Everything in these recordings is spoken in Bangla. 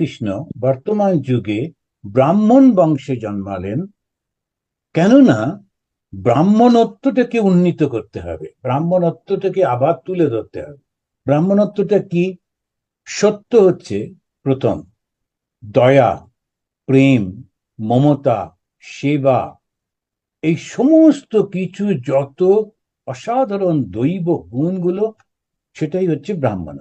কৃষ্ণ বর্তমান যুগে ব্রাহ্মণ বংশে জন্মালেন, কেননা ব্রাহ্মণত্বটাকে উন্নীত করতে হবে। ব্রাহ্মণত্বটাকে আবার তুলে ধরতে হবে। ব্রাহ্মণত্বটা কি? সত্য হচ্ছে, প্রথম, দয়া, প্রেম, মমতা, সেবা, এই সমস্ত কিছু যত অসাধারণ দৈব গুণগুলো, সেটাই হচ্ছে ব্রাহ্মণ।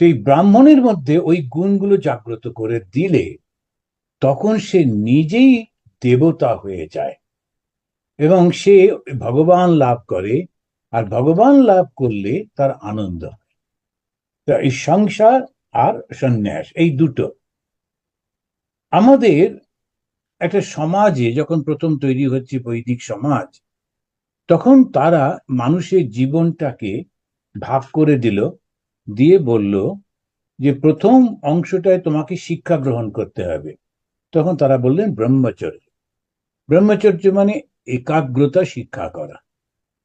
তো এই ব্রাহ্মণের মধ্যে ওই গুণগুলো জাগ্রত করে দিলে তখন সে নিজেই দেবতা হয়ে যায়। এবং সে ভগবান লাভ করে আর ভগবান লাভ করলে তার আনন্দ হয়। এই সংসার আর সন্ন্যাস, এই দুটো। আমাদের একটা সমাজে যখন প্রথম তৈরি হচ্ছে বৈদিক সমাজ, তখন তারা মানুষের জীবনটাকে ভাগ করে দিল। দিয়ে বলল যে প্রথম অংশটায় তোমাকে শিক্ষা গ্রহণ করতে হবে। তখন তারা বললেন, ব্রহ্মচর্য। ব্রহ্মচর্য মানে একাগ্রতা শিক্ষা করা।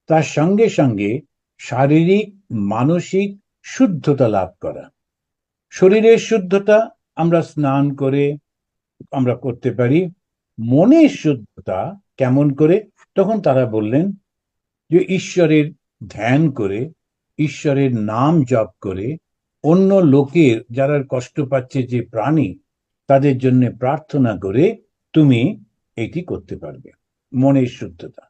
তার সঙ্গে সঙ্গে শারীরিক, মানসিক শুদ্ধতা লাভ করা। শরীরের শুদ্ধতা আমরা স্নান করে আমরা করতে পারি। মনের শুদ্ধতা কেমন করে? তখন তারা বললেন যে ঈশ্বরের ধ্যান করে ঈশ্বরের নাম জপ করে অন্য লোকের, যারা কষ্ট পাচ্ছে যে প্রাণী, তাদের জন্য প্রার্থনা করে তুমি এটি করতে পারবে। মনের শুদ্ধতা।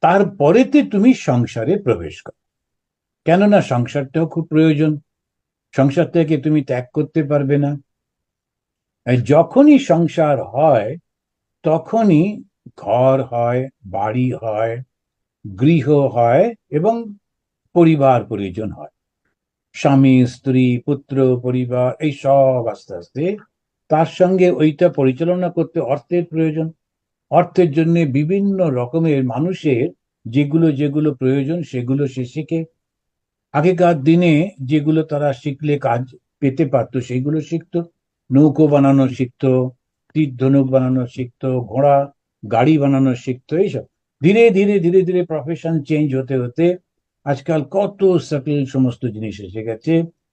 তারপরেতে তুমি সংসারে প্রবেশ করো। কেননা সংসারটাও খুব প্রয়োজন। সংসারটাকে তুমি ত্যাগ করতে পারবে না। যখনই সংসার হয়, তখনই ঘর হয়, বাড়ি হয় গৃহ হয় এবং পরিবার পরিজন হয়। স্বামী, স্ত্রী, পুত্র, পরিবার, এই সব আস্তে আস্তে। তার সঙ্গে ওইটা পরিচালনা করতে অর্থের প্রয়োজন। অর্থের জন্য বিভিন্ন রকমের মানুষের যেগুলো যেগুলো প্রয়োজন সেগুলো সে শিখে। আগেকার দিনে যেগুলো তারা শিখলে কাজ পেতে পারতো সেগুলো শিখতো। নৌকো বানানো শিখতো, তীর ধনুক বানানো শিখতো, ঘোড়া, গাড়ি বানানো শিখতো, এইসব। ধীরে ধীরে ধীরে ধীরে প্রফেশন চেঞ্জ হতে হতে আজকাল কত সাটেল সমস্ত জিনিস এসে গেছে।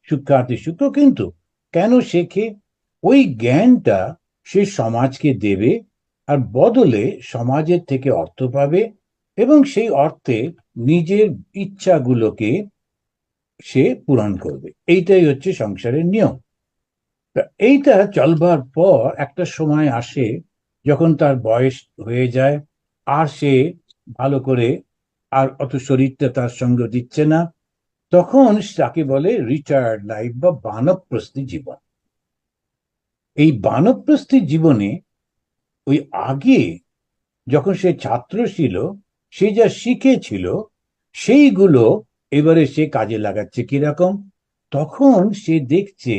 শিক্ষার্থী সূত্র কিন্তু কেন শেখে? ওই জ্ঞানটা সে সমাজকে দেবে আর বদলে সমাজের থেকে অর্থ পাবে এবং সেই অর্থে নিজের ইচ্ছাগুলোকে সে পূরণ করবে। এইটাই হচ্ছে সংসারের নিয়ম। এইটা চলবার পর একটা সময় আসে যখন তার বয়স হয়ে যায় আর সে ভালো করে আর অত শরীরটা তার সঙ্গে দিচ্ছে না। তখন তাকে বলে রিটায়ার্ড লাইফ বা বানপ্রস্থি জীবন। এই বানপ্রস্থি জীবনে ওই আগে যখন সে ছাত্র ছিল, সে যা শিখেছিল, সেইগুলো এবারে সে কাজে লাগাচ্ছে কীরকম? তখন সে দেখছে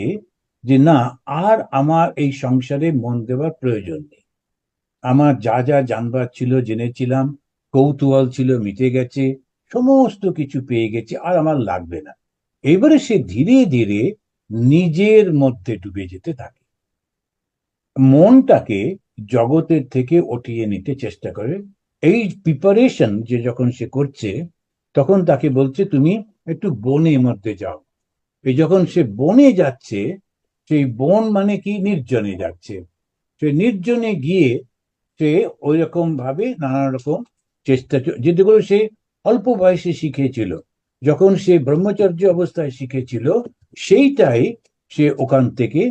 যে না, আর আমার এই সংসারে মন দেওয়ার প্রয়োজন নেই। আমার যা যা জানবার ছিল জেনেছিলাম, কৌতূহল ছিল মিটে গেছে, সমস্ত কিছু পেয়ে গেছে, আর আমার লাগবে না। এবারে সে ধীরে ধীরে নিজের মধ্যে ডুবে যেতে থাকে। মনটাকে জগতের থেকে উঠিয়ে নিতে চেষ্টা করে। এই প্রিপারেশন যে যখন সে করছে, তখন তাকে বলছে, তুমি একটু বনের মধ্যে যাও। এই যখন সে বনে যাচ্ছে, সেই বন মানে কি? নির্জনে যাচ্ছে। সে নির্জনে গিয়ে সে ওই রকম ভাবে নানা রকম চেষ্টা যেগুলো সে অল্প বয়সে শিখেছিল। যখন সে ব্রহ্মচর্য অবস্থায় শিখেছিল, সেইটাই সে ওখান থেকে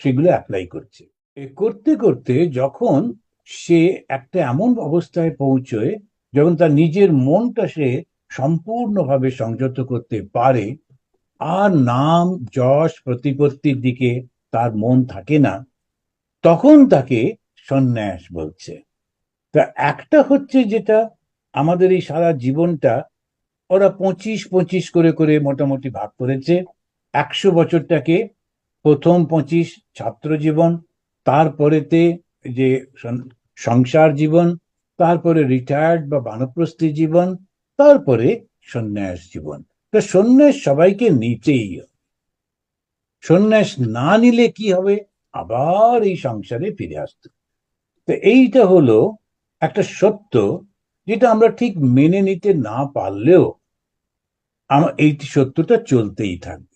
সেগুলো অ্যাপ্লাই করছে। করতে করতে যখন সে একটা এমন অবস্থায় পৌঁছয়, যখন তার নিজের মনটা সে সম্পূর্ণভাবে সংযত করতে পারে, আর নাম, যশ, প্রতিপত্তির দিকে তার মন থাকে না, তখন তাকে সন্ন্যাস বলছে। তা একটা হচ্ছে যেটা আমাদের এই সারা জীবনটা ওরা পঁচিশ পঁচিশ করে করে মোটামুটি ভাগ করেছে। একশো বছরটাকে প্রথম পঁচিশ ছাত্র জীবন, তারপরেতে যে সংসার জীবন, তারপরে রিটায়ার্ড বা বানপ্রস্থী জীবন, তারপরে সন্ন্যাস জীবন। তা সন্ন্যাস সবাইকে নিতেই সন্ন্যাস না নিলে কি হবে? আবার এই সংসারে ফিরে আসতে তো এইটা হলো একটা সত্য যেটা আমরা ঠিক মেনে নিতে না পারলেও আমার এই সত্যটা চলতেই থাকবে।